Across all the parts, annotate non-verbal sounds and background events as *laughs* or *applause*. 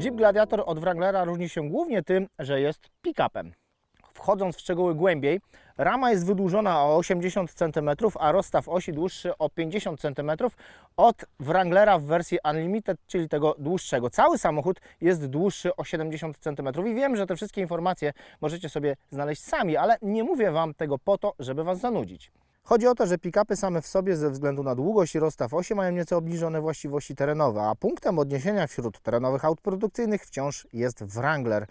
Jeep Gladiator od Wranglera różni się głównie tym, że jest pick-upem. Wchodząc w szczegóły głębiej, rama jest wydłużona o 80 cm, a rozstaw osi dłuższy o 50 cm od Wranglera w wersji Unlimited, czyli tego dłuższego. Cały samochód jest dłuższy o 70 cm i wiem, że te wszystkie informacje możecie sobie znaleźć sami, ale nie mówię Wam tego po to, żeby Was zanudzić. Chodzi o to, że pick-upy same w sobie ze względu na długość i rozstaw osi mają nieco obniżone właściwości terenowe, a punktem odniesienia wśród terenowych aut produkcyjnych wciąż jest Wrangler.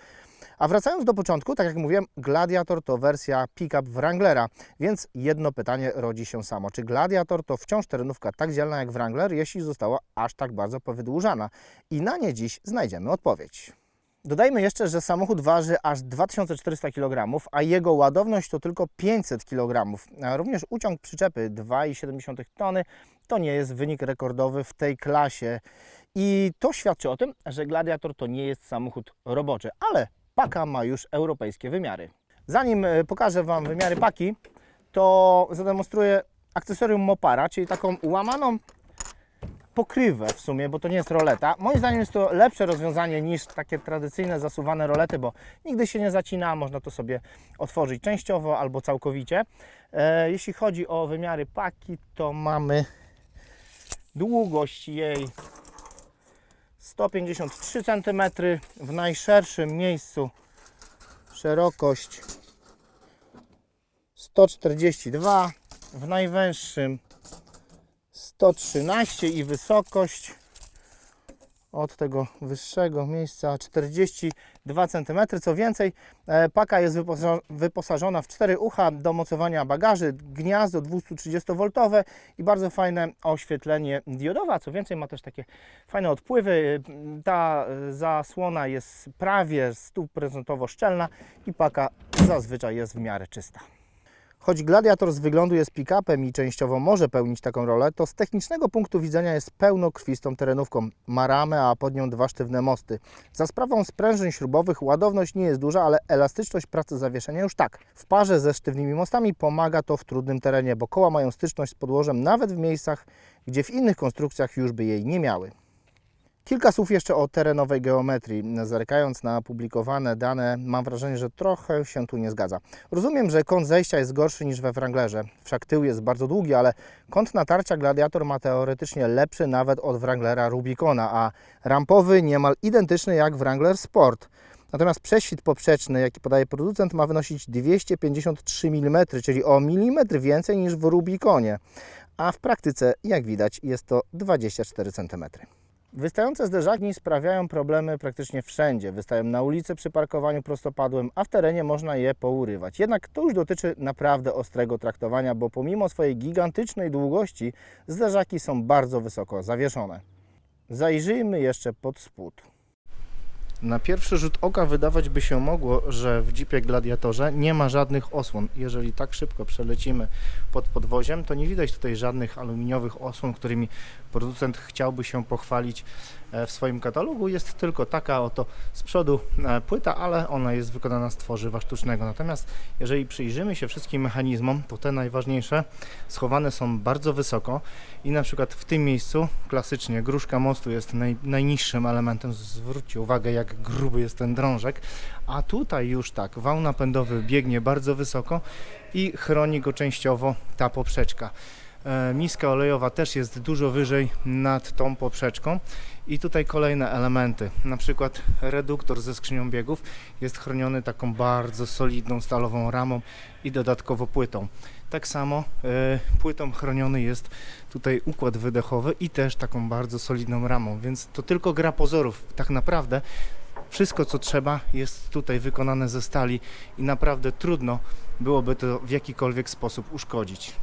A wracając do początku, tak jak mówiłem, Gladiator to wersja pick-up Wranglera, więc jedno pytanie rodzi się samo. Czy Gladiator to wciąż terenówka tak dzielna jak Wrangler, jeśli została aż tak bardzo powydłużana? I na nie dziś znajdziemy odpowiedź. Dodajmy jeszcze, że samochód waży aż 2400 kg, a jego ładowność to tylko 500 kg. Również uciąg przyczepy 2,7 tony to nie jest wynik rekordowy w tej klasie. I to świadczy o tym, że Gladiator to nie jest samochód roboczy, ale paka ma już europejskie wymiary. Zanim e, pokażę Wam wymiary paki, to zademonstruję akcesorium Mopara, czyli taką łamaną pokrywę w sumie, bo to nie jest roleta. Moim zdaniem jest to lepsze rozwiązanie niż takie tradycyjne zasuwane rolety, bo nigdy się nie zacina, można to sobie otworzyć częściowo albo całkowicie. E, jeśli chodzi o wymiary paki, to mamy długość jej 153 cm, w najszerszym miejscu szerokość 142, w najwęższym 113 i wysokość od tego wyższego miejsca 42 cm. Co więcej, e, paka jest wyposa- wyposażona w cztery ucha do mocowania bagaży, gniazdo 230V i bardzo fajne oświetlenie diodowe. Co więcej, ma też takie fajne odpływy. Ta e, zasłona jest prawie stuprocentowo szczelna i paka zazwyczaj jest w miarę czysta. Choć Gladiator z wyglądu jest pick-upem i częściowo może pełnić taką rolę, to z technicznego punktu widzenia jest pełnokrwistą terenówką. Ma ramę, a pod nią dwa sztywne mosty. Za sprawą sprężyn śrubowych ładowność nie jest duża, ale elastyczność pracy zawieszenia już tak. W parze ze sztywnymi mostami pomaga to w trudnym terenie, bo koła mają styczność z podłożem nawet w miejscach, gdzie w innych konstrukcjach już by jej nie miały. Kilka słów jeszcze o terenowej geometrii. Zerkając na publikowane dane, mam wrażenie, że trochę się tu nie zgadza. Rozumiem, że kąt zejścia jest gorszy niż we Wranglerze. Wszak tył jest bardzo długi, ale kąt natarcia Gladiator ma teoretycznie lepszy nawet od Wranglera Rubicona, a rampowy niemal identyczny jak Wrangler Sport. Natomiast prześwit poprzeczny, jaki podaje producent, ma wynosić 253 mm, czyli o milimetr więcej niż w Rubiconie. A w praktyce, jak widać, jest to 24 cm. Wystające zderzaki sprawiają problemy praktycznie wszędzie. Wystają na ulicy przy parkowaniu prostopadłym, a w terenie można je pourywać. Jednak to już dotyczy naprawdę ostrego traktowania, bo pomimo swojej gigantycznej długości zderzaki są bardzo wysoko zawieszone. Zajrzyjmy jeszcze pod spód. Na pierwszy rzut oka wydawać by się mogło, że w Jeepie Gladiatorze nie ma żadnych osłon. Jeżeli tak szybko przelecimy pod podwoziem, to nie widać tutaj żadnych aluminiowych osłon, którymi producent chciałby się pochwalić w swoim katalogu. Jest tylko taka oto z przodu e, płyta, ale ona jest wykonana z tworzywa sztucznego. Natomiast jeżeli przyjrzymy się wszystkim mechanizmom, to te najważniejsze schowane są bardzo wysoko i na przykład w tym miejscu klasycznie gruszka mostu jest naj, najniższym elementem. Zwróćcie uwagę, jak gruby jest ten drążek. A tutaj już tak, wał napędowy biegnie bardzo wysoko i chroni go częściowo ta poprzeczka. E, Miska olejowa też jest dużo wyżej nad tą poprzeczką i tutaj kolejne elementy, na przykład reduktor ze skrzynią biegów jest chroniony taką bardzo solidną stalową ramą i dodatkowo płytą. Tak samo e, płytą chroniony jest tutaj układ wydechowy i też taką bardzo solidną ramą, więc to tylko gra pozorów. Tak naprawdę wszystko co trzeba jest tutaj wykonane ze stali i naprawdę trudno byłoby to w jakikolwiek sposób uszkodzić.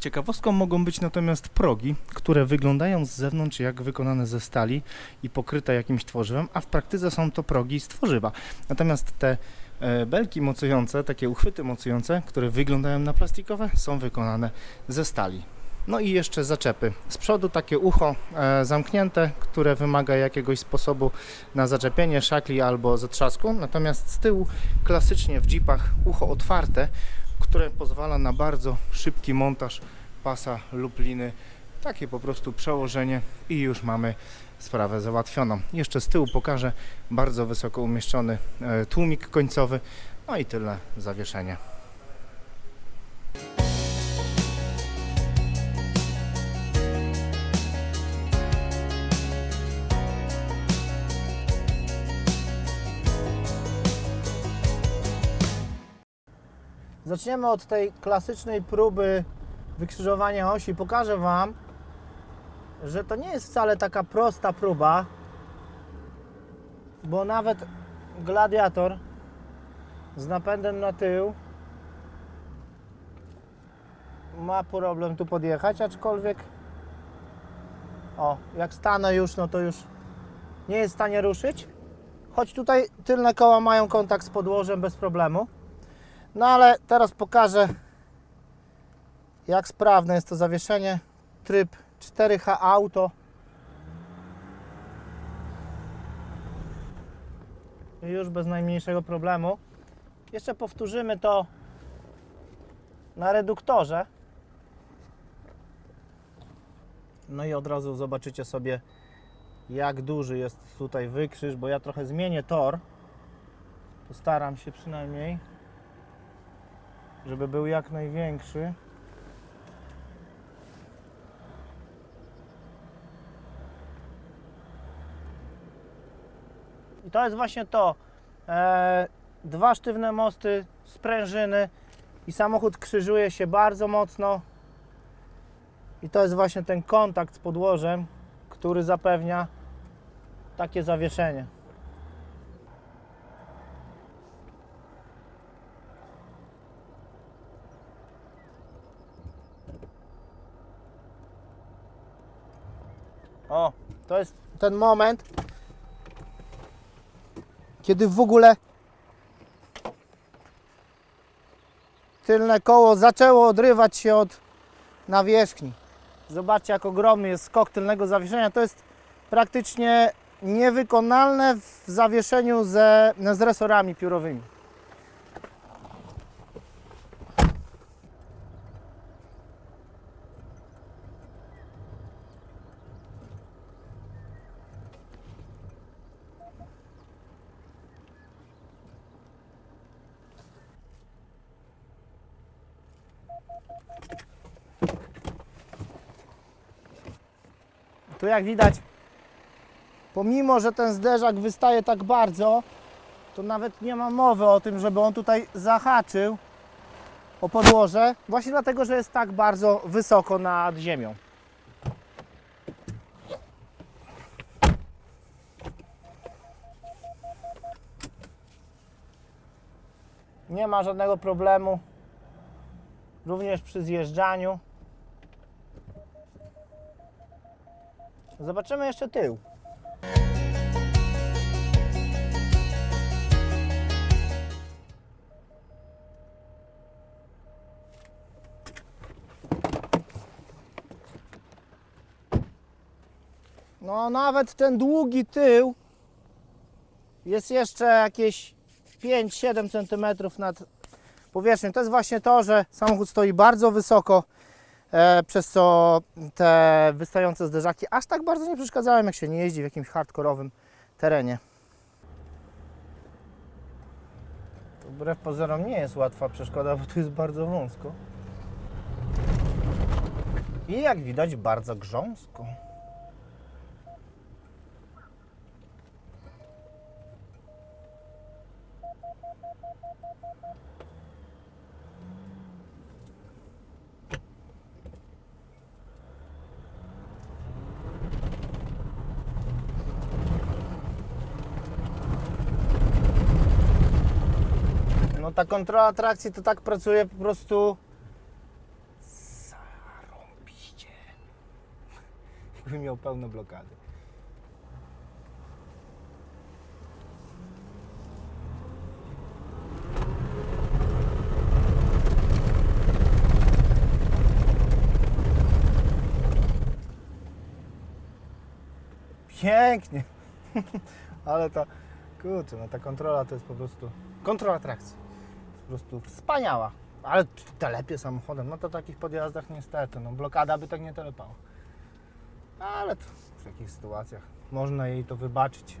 Ciekawostką mogą być natomiast progi, które wyglądają z zewnątrz jak wykonane ze stali i pokryte jakimś tworzywem, a w praktyce są to progi z tworzywa. Natomiast te e, belki mocujące, takie uchwyty mocujące, które wyglądają na plastikowe, są wykonane ze stali. No i jeszcze zaczepy. Z przodu takie ucho e, zamknięte, które wymaga jakiegoś sposobu na zaczepienie szakli albo zatrzasku, natomiast z tyłu klasycznie w jeepach ucho otwarte, które pozwala na bardzo szybki montaż pasa lub liny Takie po prostu przełożenie i już mamy sprawę załatwioną. Jeszcze z tyłu pokażę bardzo wysoko umieszczony e, tłumik końcowy, no i tyle zawieszenie. Zaczniemy od tej klasycznej próby wykrzyżowania osi. Pokażę Wam, że to nie jest wcale taka prosta próba, bo nawet gladiator z napędem na tył ma problem tu podjechać, aczkolwiek o, jak stanę już, no to już nie jest w stanie ruszyć. Choć tutaj tylne koła mają kontakt z podłożem bez problemu. No ale teraz pokażę jak sprawne jest to zawieszenie. Tryb 4H Auto. Już bez najmniejszego problemu. Jeszcze powtórzymy to na reduktorze. No i od razu zobaczycie sobie jak duży jest tutaj wykrzyż, bo ja trochę zmienię tor. Postaram się przynajmniej żeby był jak największy. I to jest właśnie to. E, dwa sztywne mosty, sprężyny i samochód krzyżuje się bardzo mocno. I to jest właśnie ten kontakt z podłożem, który zapewnia takie zawieszenie. O, to jest ten moment, kiedy w ogóle tylne koło zaczęło odrywać się od nawierzchni. Zobaczcie, jak ogromny jest skok tylnego zawieszenia. To jest praktycznie niewykonalne w zawieszeniu ze, z resorami piórowymi. Tu jak widać, pomimo że ten zderzak wystaje tak bardzo, to nawet nie ma mowy o tym, żeby on tutaj zahaczył o podłoże, właśnie dlatego, że jest tak bardzo wysoko nad ziemią. Nie ma żadnego problemu, również przy zjeżdżaniu. Zobaczymy jeszcze tył. No nawet ten długi tył jest jeszcze jakieś 5-7 cm nad powierzchnią. To jest właśnie to, że samochód stoi bardzo wysoko e, przez co te wystające zderzaki aż tak bardzo nie przeszkadzają, jak się nie jeździ w jakimś hardkorowym terenie. Wbrew pozorom nie jest łatwa przeszkoda, bo tu jest bardzo wąsko. I jak widać bardzo grząsko. No ta kontrola trakcji to tak pracuje po prostu zarąbiście. *laughs* Jakby miał pełne blokady. Pięknie. *laughs* Ale ta, kurczę, no ta kontrola to jest po prostu, kontrola trakcji. Po prostu wspaniała. Ale telepie samochodem, no to takich podjazdach niestety, no blokada by tak nie telepała. Ale to w takich sytuacjach można jej to wybaczyć.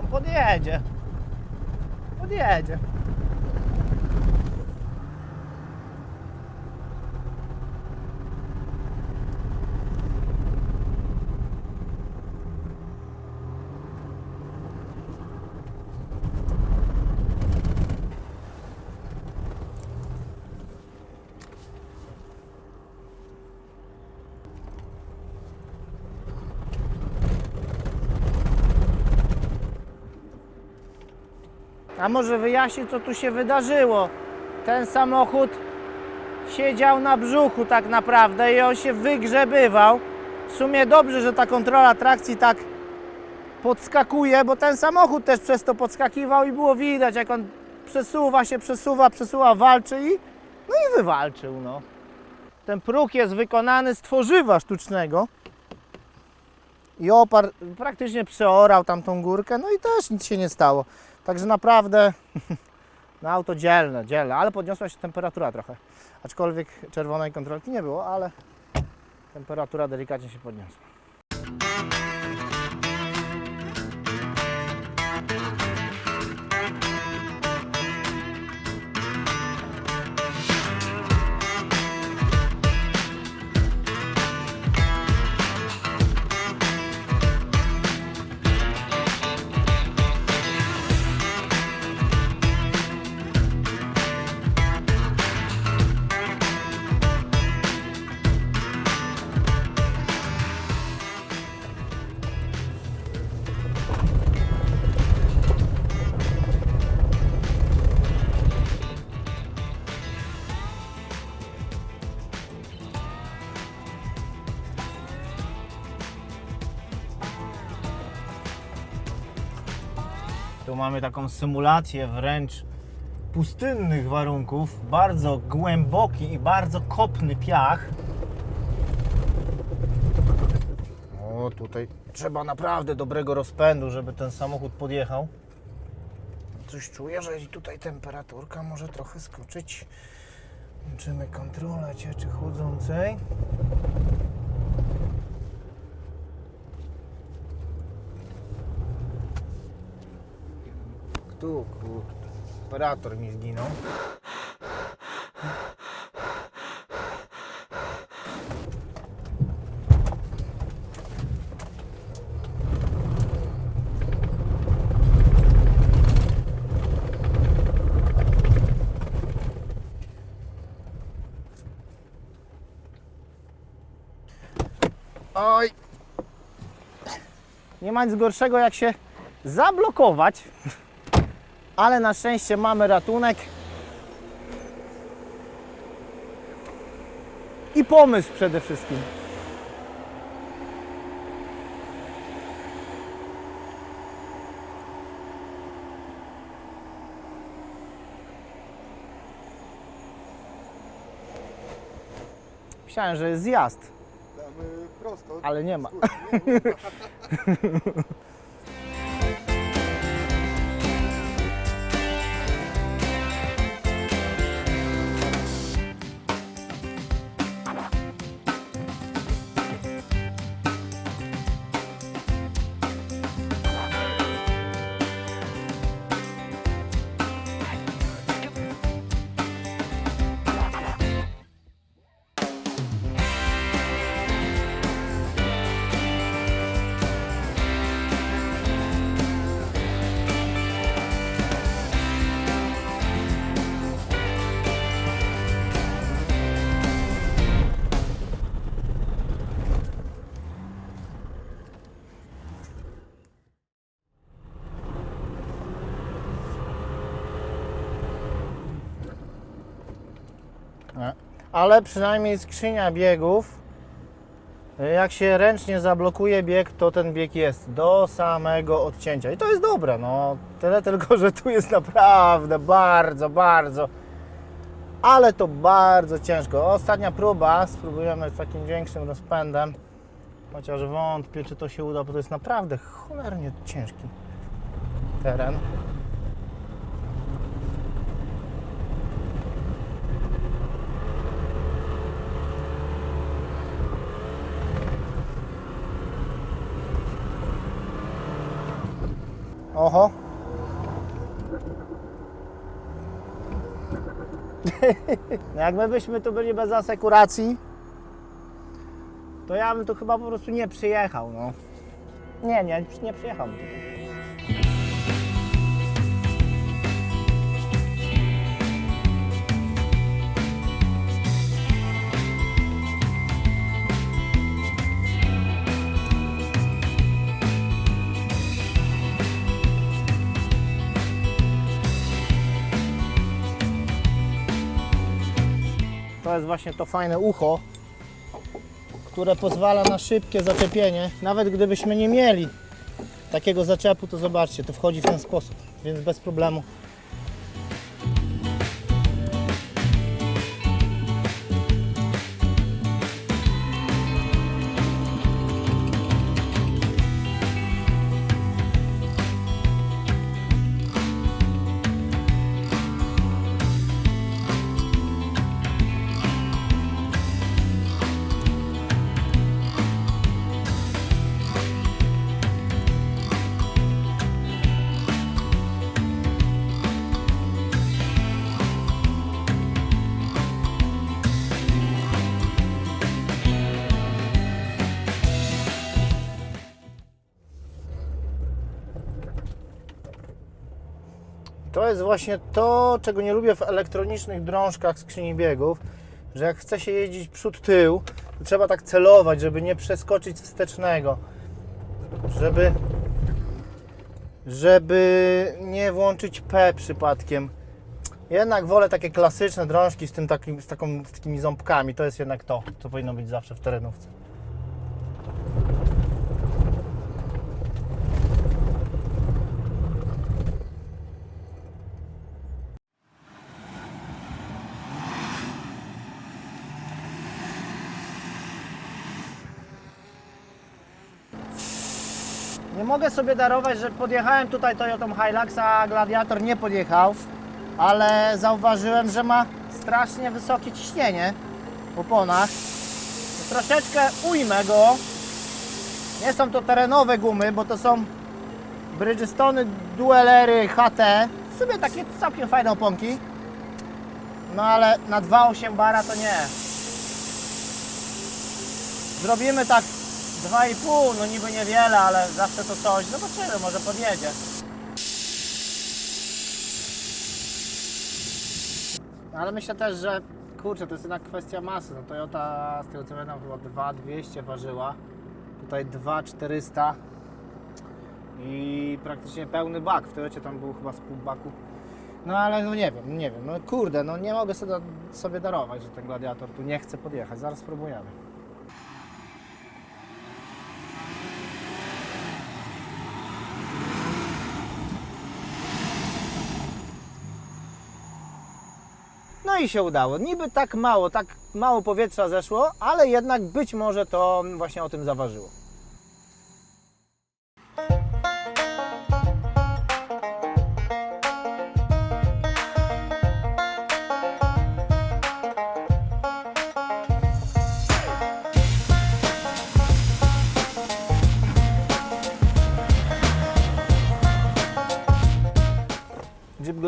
On podjedzie. Podjedzie. A może wyjaśni, co tu się wydarzyło? Ten samochód siedział na brzuchu tak naprawdę i on się wygrzebywał. W sumie dobrze, że ta kontrola trakcji tak podskakuje, bo ten samochód też przez to podskakiwał i było widać, jak on przesuwa się, przesuwa, przesuwa, walczy i no i wywalczył, no. Ten próg jest wykonany z tworzywa sztucznego i opar praktycznie przeorał tamtą górkę, no i też nic się nie stało. Także naprawdę *laughs* no auto dzielne, dzielne, ale podniosła się temperatura trochę. Aczkolwiek czerwonej kontrolki nie było, ale temperatura delikatnie się podniosła. Mamy taką symulację wręcz pustynnych warunków. Bardzo głęboki i bardzo kopny piach. O, tutaj trzeba naprawdę dobrego rozpędu, żeby ten samochód podjechał. Coś czuję, że tutaj temperaturka może trochę skoczyć. Włączymy kontrolę cieczy chłodzącej. Tu, kurde. Operator mi zginął. Oj. Nie ma nic gorszego jak się zablokować ale na szczęście mamy ratunek i pomysł przede wszystkim. Myślałem, że jest zjazd, Tam y, prosto. ale nie ma. *laughs* Ale przynajmniej skrzynia biegów Jak się ręcznie zablokuje bieg, to ten bieg jest do samego odcięcia. I to jest dobre, no. Tyle tylko, że tu jest naprawdę bardzo, bardzo, ale to bardzo ciężko. Ostatnia próba, spróbujemy z takim większym rozpędem. Chociaż wątpię, czy to się uda, bo to jest naprawdę cholernie ciężki teren. Oho. *laughs* Jak my byśmy tu byli bez asekuracji, to ja bym tu chyba po prostu nie przyjechał, no. Nie, nie, nie przyjechałbym jest właśnie to fajne ucho, które pozwala na szybkie zaczepienie. Nawet gdybyśmy nie mieli takiego zaczepu, to zobaczcie, to wchodzi w ten sposób, więc bez problemu. To jest właśnie to, czego nie lubię w elektronicznych drążkach skrzyni biegów, że jak chce się jeździć przód-tył, to trzeba tak celować, żeby nie przeskoczyć wstecznego, żeby, żeby nie włączyć P przypadkiem. Jednak wolę takie klasyczne drążki z, tym takim, z, taką, z takimi ząbkami. To jest jednak to, co powinno być zawsze w terenówce. Mogę sobie darować, że podjechałem tutaj Toyotą Hilux, a Gladiator nie podjechał, ale zauważyłem, że ma strasznie wysokie ciśnienie w oponach. Troszeczkę ujmę go. Nie są to terenowe gumy, bo to są Bridgestone Duelery HT. W sumie takie całkiem fajne oponki. No ale na 2,8 bara to nie. Zrobimy tak 2,5, no niby niewiele, ale zawsze to coś. Zobaczymy, może podjedzie. Ale myślę też, że kurczę, to jest jednak kwestia masy. No Toyota z tego co pamiętam chyba 2,200 ważyła. Tutaj 2,400 i praktycznie pełny bak. W Toyocie tam był chyba z pół baku. No ale no nie wiem, nie wiem. No kurde, no nie mogę sobie, sobie darować, że ten gladiator tu nie chce podjechać. Zaraz spróbujemy. No i się udało. Niby tak mało, tak mało powietrza zeszło, ale jednak być może to właśnie o tym zaważyło.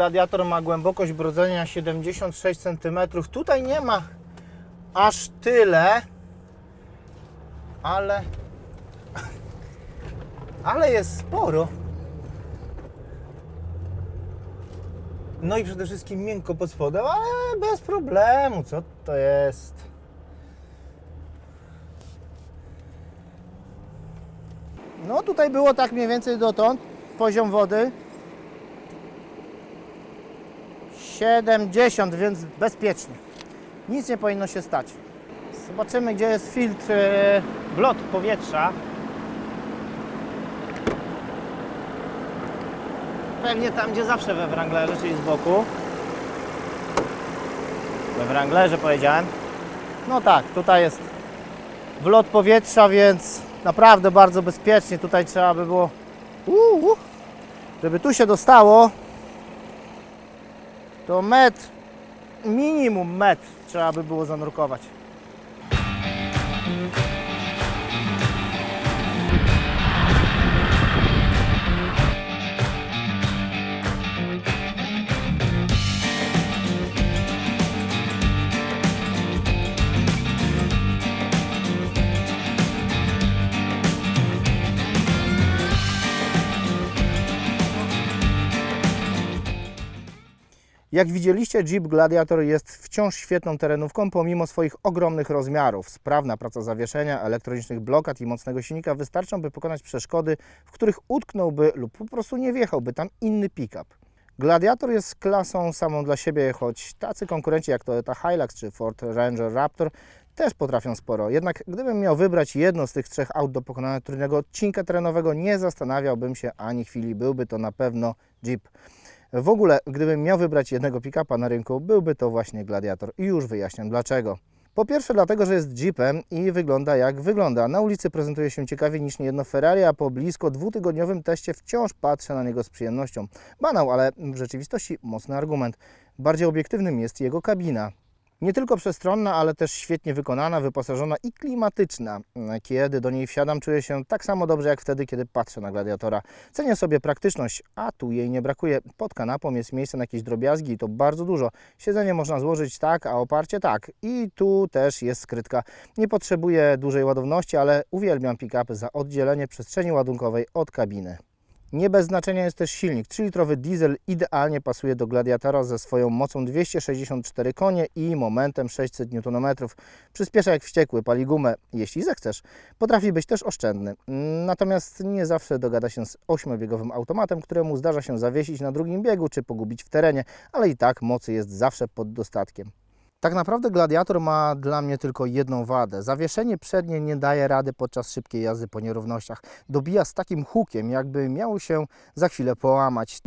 Jeep Gladiator ma głębokość brodzenia 76 cm. Tutaj nie ma aż tyle, ale ale jest sporo. No i przede wszystkim miękko pod spodem, ale bez problemu. Co to jest? No tutaj było tak mniej więcej dotąd. Poziom wody 70, więc bezpiecznie. Nic nie powinno się stać. Zobaczymy, gdzie jest filtr e, wlot powietrza. Pewnie tam, gdzie zawsze we Wranglerze, czyli z boku. We Wranglerze powiedziałem. No tak, tutaj jest wlot powietrza, więc naprawdę bardzo bezpiecznie. Tutaj trzeba by było, żeby tu się dostało, to metr, minimum metr trzeba by było zanurkować. Jak widzieliście, Jeep Gladiator jest wciąż świetną terenówką pomimo swoich ogromnych rozmiarów. Sprawna praca zawieszenia, elektronicznych blokad i mocnego silnika wystarczą, by pokonać przeszkody, w których utknąłby lub po prostu nie wjechałby tam inny pick-up. Gladiator jest klasą samą dla siebie, choć tacy konkurenci jak Toyota Hilux czy Ford Ranger Raptor też potrafią sporo. Jednak gdybym miał wybrać jedno z tych trzech aut do pokonania trudnego odcinka terenowego, nie zastanawiałbym się ani chwili. Byłby to na pewno Jeep. W ogóle, gdybym miał wybrać jednego pick-upa na rynku, byłby to właśnie Gladiator i już wyjaśniam dlaczego. Po pierwsze dlatego, że jest Jeepem i wygląda jak wygląda. Na ulicy prezentuje się ciekawiej niż niejedno Ferrari, a po blisko dwutygodniowym teście wciąż patrzę na niego z przyjemnością. Banał, ale w rzeczywistości mocny argument. Bardziej obiektywnym jest jego kabina. Nie tylko przestronna, ale też świetnie wykonana, wyposażona i klimatyczna. Kiedy do niej wsiadam, czuję się tak samo dobrze jak wtedy, kiedy patrzę na gladiatora. Cenię sobie praktyczność, a tu jej nie brakuje. Pod kanapą jest miejsce na jakieś drobiazgi i to bardzo dużo. Siedzenie można złożyć tak, a oparcie tak. I tu też jest skrytka. Nie potrzebuję dużej ładowności, ale uwielbiam pick-upy za oddzielenie przestrzeni ładunkowej od kabiny. Nie bez znaczenia jest też silnik. 3-litrowy diesel idealnie pasuje do Gladiatora ze swoją mocą 264 konie i momentem 600 Nm. Przyspiesza jak wściekły, pali gumę, jeśli zechcesz. Potrafi być też oszczędny. Natomiast nie zawsze dogada się z 8-biegowym automatem, któremu zdarza się zawiesić na drugim biegu czy pogubić w terenie, ale i tak mocy jest zawsze pod dostatkiem. Tak naprawdę Gladiator ma dla mnie tylko jedną wadę. Zawieszenie przednie nie daje rady podczas szybkiej jazdy po nierównościach. Dobija z takim hukiem, jakby miało się za chwilę połamać.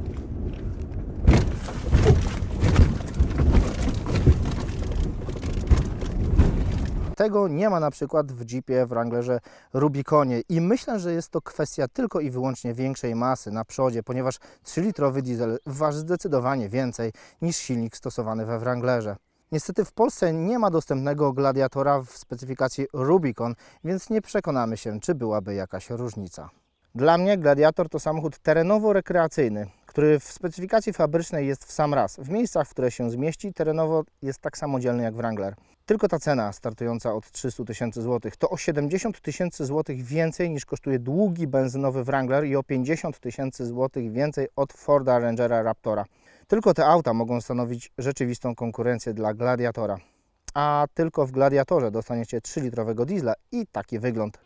Tego nie ma na przykład w Jeepie Wranglerze Rubiconie i myślę, że jest to kwestia tylko i wyłącznie większej masy na przodzie, ponieważ 3-litrowy diesel waży zdecydowanie więcej niż silnik stosowany we Wranglerze. Niestety w Polsce nie ma dostępnego gladiatora w specyfikacji Rubicon, więc nie przekonamy się, czy byłaby jakaś różnica. Dla mnie Gladiator to samochód terenowo-rekreacyjny, który w specyfikacji fabrycznej jest w sam raz. W miejscach, w które się zmieści, terenowo jest tak samodzielny jak Wrangler. Tylko ta cena, startująca od 300 tysięcy złotych, to o 70 tysięcy złotych więcej niż kosztuje długi benzynowy Wrangler i o 50 tysięcy złotych więcej od Forda Rangera Raptora. Tylko te auta mogą stanowić rzeczywistą konkurencję dla Gladiatora. A tylko w Gladiatorze dostaniecie 3-litrowego diesla i taki wygląd.